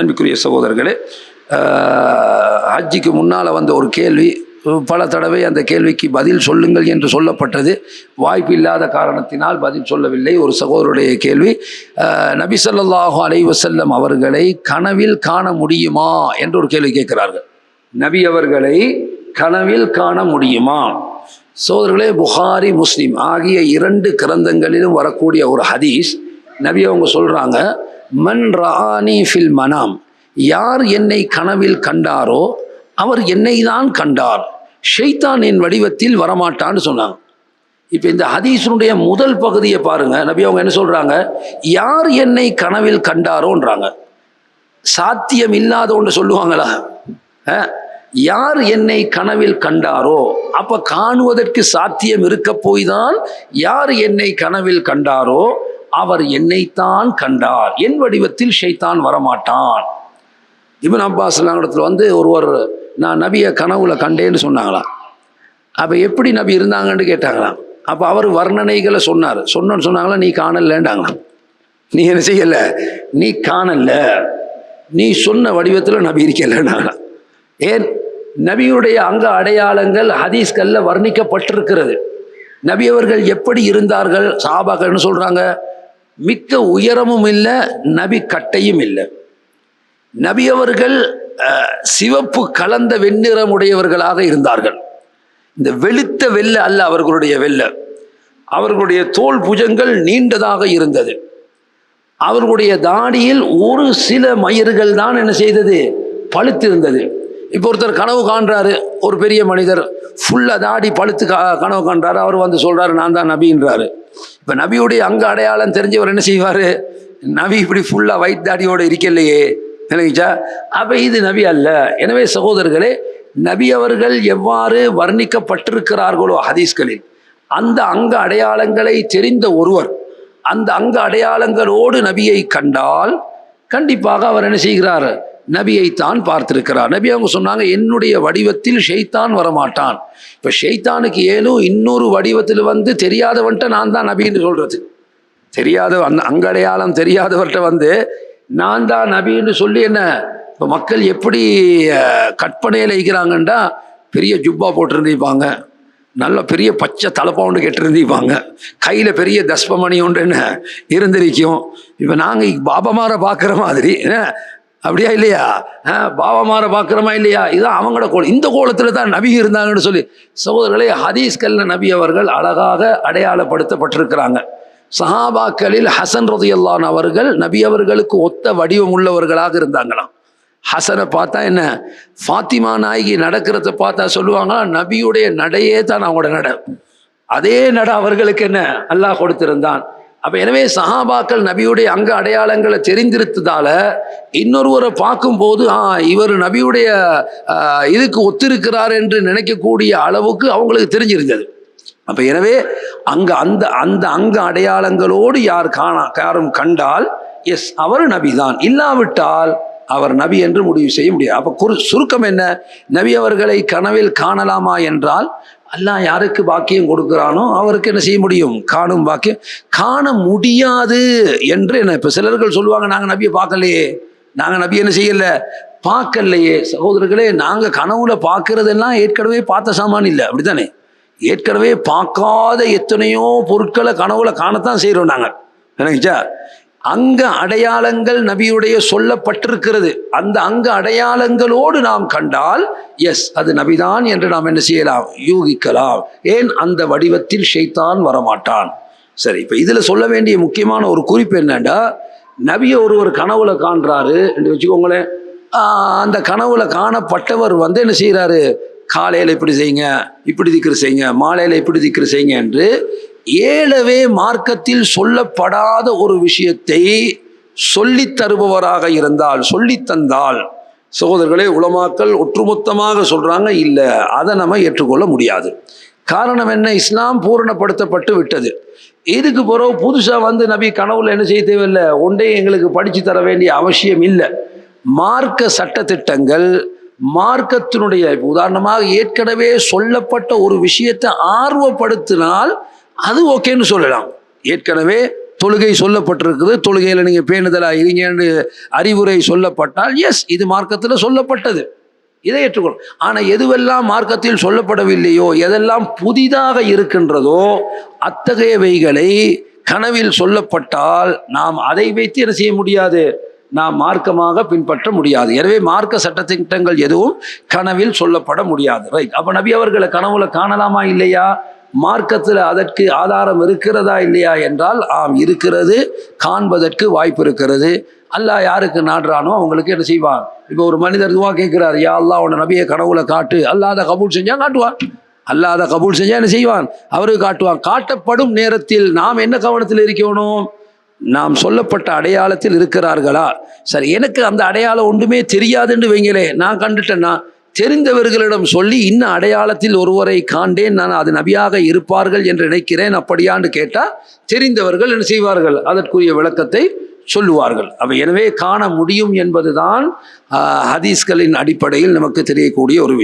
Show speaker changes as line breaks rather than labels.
அன்புக்குரிய சகோதரர்களே ஹஜ்ஜிக்கு முன்னால் வந்த ஒரு கேள்வி பல தடவை அந்த கேள்விக்கு பதில் சொல்லுங்கள் என்று சொல்லப்பட்டது. வாய்ப்பு இல்லாத காரணத்தினால் பதில் சொல்லவில்லை. ஒரு சகோதரருடைய கேள்வி நபி சொல்லாஹு அலைவசல்லம் அவர்களை கனவில் காண முடியுமா என்று ஒரு கேள்வி கேட்கிறார்கள். நபி அவர்களை கனவில் காண முடியுமா? சோதர்களே புகாரி முஸ்லீம் ஆகிய இரண்டு கிரந்தங்களிலும் வரக்கூடிய ஒரு ஹதீஸ் நபி அவங்க சொல்கிறாங்க மன் ராணி ஃபில் மனாம். யார் என்னை கனவில் கண்டாரோ அவர் என்னை தான் கண்டார். ஷெய்தான் என் வடிவத்தில் வரமாட்டான்னு சொன்னாங்க. இப்போ இந்த ஹதீஸனுடைய முதல் பகுதியை பாருங்க. நபி அவங்க என்ன சொல்றாங்க? யார் என்னை கனவில் கண்டாரோன்றாங்க. சாத்தியம் இல்லாத ஒன்று சொல்லுவாங்களா யார் என்னை கனவில் கண்டாரோ? அப்ப காணுவதற்கு சாத்தியம் இருக்க போய் தான் யார் என்னை கனவில் கண்டாரோ? அவர் என்னைத்தான் கண்டார். என் வடிவத்தில் ஷைத்தான் வரமாட்டான். இப்னு அப்பாஸ் இடத்துல வந்து ஒருவர் நான் நபியை கனவுல கண்டேன்னு சொன்னாங்களாம். அப்போ எப்படி நபி இருந்தாங்கன்னு கேட்டாங்களாம். அப்போ அவர் வர்ணனைகளை சொன்னார். சொன்னோன்னு சொன்னாங்களா நீ காணலன்றாங்களாம். நீ என்ன செய்யலை? நீ காணல. நீ சொன்ன வடிவத்தில் நபி இருக்கலன்னாங்களாம் ஏன்? நபியுடைய அங்க அடையாளங்கள் ஹதீஸ்களில் வர்ணிக்கப்பட்டிருக்கிறது. நபி அவர்கள் எப்படி இருந்தார்கள்? சாபாக்கள்னு சொல்கிறாங்க மிக்க உயரமும் இல்லை நபி கட்டையும் இல்லை. நபி அவர்கள் சிவப்பு கலந்த வெண்ணிறமுடையவர்களாக இருந்தார்கள். இந்த வெளுத்த வெள்ளை அல்ல அவர்களுடைய வெள்ளை. அவர்களுடைய தோல் புஜங்கள் நீண்டதாக இருந்தது. அவர்களுடைய தாடியில் ஒரு சில மயிர்கள் தான் என்ன செய்தது? பழுத்திருந்தது. இப்போ ஒருத்தர் கனவு காண்றாரு ஒரு பெரிய மனிதர் ஃபுல்லாக தாடி பழுத்து கா- கனவு காண்றாரு அவர் வந்து சொல்றாரு நான் தான் நபின்றாரு. இப்போ நபியுடைய அங்க அடையாளம் தெரிஞ்சவர் என்ன செய்வார்? நபி இப்படி ஃபுல்லாக ஒயிட் தாடியோடு இருக்கலையே. நினைச்சா அப்போ இது நபி அல்ல. எனவே சகோதரர்களே நபி அவர்கள் எவ்வாறு வர்ணிக்கப்பட்டிருக்கிறார்களோ ஹதீஸ்களில் அந்த அங்க அடையாளங்களை தெரிந்த ஒருவர் அந்த அங்க அடையாளங்களோடு நபியை கண்டால் கண்டிப்பாக அவர் என்ன செய்கிறார்? நபியை தான் பார்த்திருக்கிறார். நபி அவங்க சொன்னாங்க என்னுடைய வடிவத்தில் ஷெய்தான் வரமாட்டான். இப்போ ஷெய்தானுக்கு ஏலும் இன்னொரு வடிவத்தில் வந்து தெரியாதவன்ட்ட நான் தான் நபின்னு சொல்கிறது தெரியாத அந்த அங்கடையாளம் தெரியாதவர்கிட்ட வந்து நான் தான் நபின்னு சொல்லி என்ன இப்போ மக்கள் எப்படி கற்பனையில் இருக்கிறாங்கன்னா பெரிய ஜுப்பா போட்டிருந்திருப்பாங்க. நல்ல பெரிய பச்சை தலைப்பவுண்டு கெட்டிருந்திருப்பாங்க. கையில் பெரிய தஸ்பமணி ஒன்று என்ன இருந்திருக்கும். இப்போ நாங்கள் பாபமாரை பார்க்குற மாதிரி என்ன அப்படியா இல்லையா? அஹ், பார்க்குறோமா இல்லையா? இதுதான் அவங்களோட கோலம் இந்த கோலத்தில் தான் நபி இருந்தாங்கன்னு சொல்லி சகோதரர்களே ஹதீஸ்கல்ல நபி அவர்கள் அழகாக அடையாளப்படுத்தப்பட்டிருக்கிறாங்க. சஹாபாக்களில் ஹசன் ரதியல்லான் அவர்கள் நபி அவர்களுக்கு ஒத்த வடிவம் உள்ளவர்களாக இருந்தாங்களாம். ஹசனை பார்த்தா என்ன? ஃபாத்திமா நாயகி நடக்கிறத பார்த்தா சொல்லுவாங்களா நபியுடைய நடையே தான் அவங்களோட நட. அதே நட அவர்களுக்கு என்ன? அல்லாஹ் கொடுத்திருந்தான். அப்போ எனவே சஹாபாக்கள் நபியுடைய அங்க அடையாளங்களை தெரிந்திருத்ததால இன்னொருவரை பார்க்கும்போது ஆ இவர் நபியுடைய இதுக்கு ஒத்திருக்கிறார் என்று நினைக்கக்கூடிய அளவுக்கு அவங்களுக்கு தெரிஞ்சிருந்தது. அப்போ எனவே அங்கே அந்த அந்த அங்க அடையாளங்களோடு யார் காணா யாரும் கண்டால் எஸ் அவர் நபிதான். இல்லாவிட்டால் அவர் நபி என்று முடிவு செய்ய முடியாது. அப்போ குறு சுருக்கம் என்ன? நபி அவர்களை கனவில் காணலாமா என்றால் அல்லாஹ் யாருக்கு பாக்கியம் கொடுக்குறானோ அவருக்கு என்ன செய்ய முடியும்? காணும் பாக்கியம். காண முடியாது என்று என்ன இப்போ சிலர்கள் சொல்லுவாங்க நாங்கள் நபியை பார்க்கலையே. நாங்கள் நபி என்ன செய்யல? பார்க்கலையே. சகோதரர்களே நாங்கள் கனவுல பார்க்கறதெல்லாம் ஏற்கனவே பார்த்த சாமான் இல்லை. அப்படித்தானே? ஏற்கனவே பார்க்காத எத்தனையோ பொருட்களை கனவுல காணத்தான் செய்கிறோம் நாங்கள் நினைச்சா அங்க அடையாளங்கள் நபியுடைய சொல்லப்பட்டிருக்கிறது. அந்த அங்க அடையாளங்களோடு நாம் கண்டால் எஸ் அது நபிதான் என்று நாம் என்ன செய்யலாம்? யூகிக்கலாம். ஏன்? அந்த வடிவத்தில் ஷைத்தான் வரமாட்டான். சரி இப்போ இதில் சொல்ல வேண்டிய முக்கியமான ஒரு குறிப்பு என்னன்னா நபியை ஒரு ஒரு கனவுல காண்றாரு என்று வச்சுக்கோங்களேன். அந்த கனவுல காணப்பட்டவர் வந்து என்ன செய்கிறாரு காலையில் இப்படி செய்யுங்க இப்படி திக்கிற செய்யுங்க மாலையில் இப்படி திக்கிற செய்யுங்க என்று ஏழவே மார்க்கத்தில் சொல்லப்படாத ஒரு விஷயத்தை சொல்லி தருபவராக இருந்தால் சொல்லி தந்தால் சகோதரர்களே உலமாக்கள் ஒற்றுமொத்தமாக சொல்றாங்க இல்லை அதை நம்ம ஏற்றுக்கொள்ள முடியாது. காரணம் என்ன? இஸ்லாம் பூரணப்படுத்தப்பட்டு விட்டது. இதுக்கு பிறகு புதுசாக வந்து நபி கனவுல என்ன செய்ய தேவையில்லை? ஒன்றே எங்களுக்கு படித்து தர வேண்டிய அவசியம் இல்லை. மார்க்க சட்டத்திட்டங்கள் மார்க்கத்தினுடைய உதாரணமாக ஏற்கனவே சொல்லப்பட்ட ஒரு விஷயத்தை ஆர்வப்படுத்தினால் அது ஓகேன்னு சொல்லலாம். ஏற்கனவே தொழுகை சொல்லப்பட்டிருக்குது. தொழுகையில் நீங்கள் பேணுதலாக இருங்கன்னு அறிவுரை சொல்லப்பட்டால் எஸ் இது மார்க்கத்தில் சொல்லப்பட்டது. இதை ஏற்றுக்கொள்ளும் ஆனால் எதுவெல்லாம் மார்க்கத்தில் சொல்லப்படவில்லையோ எதெல்லாம் புதிதாக இருக்கின்றதோ அத்தகையவைகளை கனவில் சொல்லப்பட்டால் நாம் அதை வைத்து என்ன செய்ய முடியாது? நாம் மார்க்கமாக பின்பற்ற முடியாது. எனவே மார்க்க சட்டத்திட்டங்கள் எதுவும் கனவில் சொல்லப்பட முடியாது. ரைட் அப்போ நபி அவர்களை கனவுல காணலாமா இல்லையா? மார்க்கத்தில் அதற்கு ஆதாரம் இருக்கிறதா இல்லையா என்றால் ஆம் இருக்கிறது. காண்பதற்கு வாய்ப்பு இருக்கிறது. அல்லாஹ் யாருக்கு நாடுறானோ அவங்களுக்கு என்ன செய்வான்? இப்போ ஒரு மனிதர் துவா கேட்குறாரு யா அல்லா உன நபியை கனவுல காட்டு. அல்லாத கபூல் செஞ்சால் காட்டுவான். அல்லாத கபூல் செஞ்சால் என்ன செய்வான்? அவருக்கு காட்டுவான். காட்டப்படும் நேரத்தில் நாம் என்ன கவனத்தில் இருக்கணும் நாம் சொல்லப்பட்ட அடையாளத்தில் இருக்கிறார்களா? சரி எனக்கு அந்த அடையாளம் ஒன்றுமே தெரியாதுன்னு வைங்களே நான் கண்டுட்டேன்னா தெரிந்தவர்களிடம் சொல்லி இன்ன அடையாளத்தில் ஒருவரை காண்டேன் நான் அது நபியாக இருப்பார்கள் என்று நினைக்கிறேன் அப்படியான்னு கேட்டால் தெரிந்தவர்கள் என்ன செய்வார்கள்? அதற்குரிய விளக்கத்தை சொல்லுவார்கள். அவை எனவே காண முடியும் என்பதுதான் ஹதீஸ்களின் அடிப்படையில் நமக்கு தெரியக்கூடிய ஒரு விஷயம்.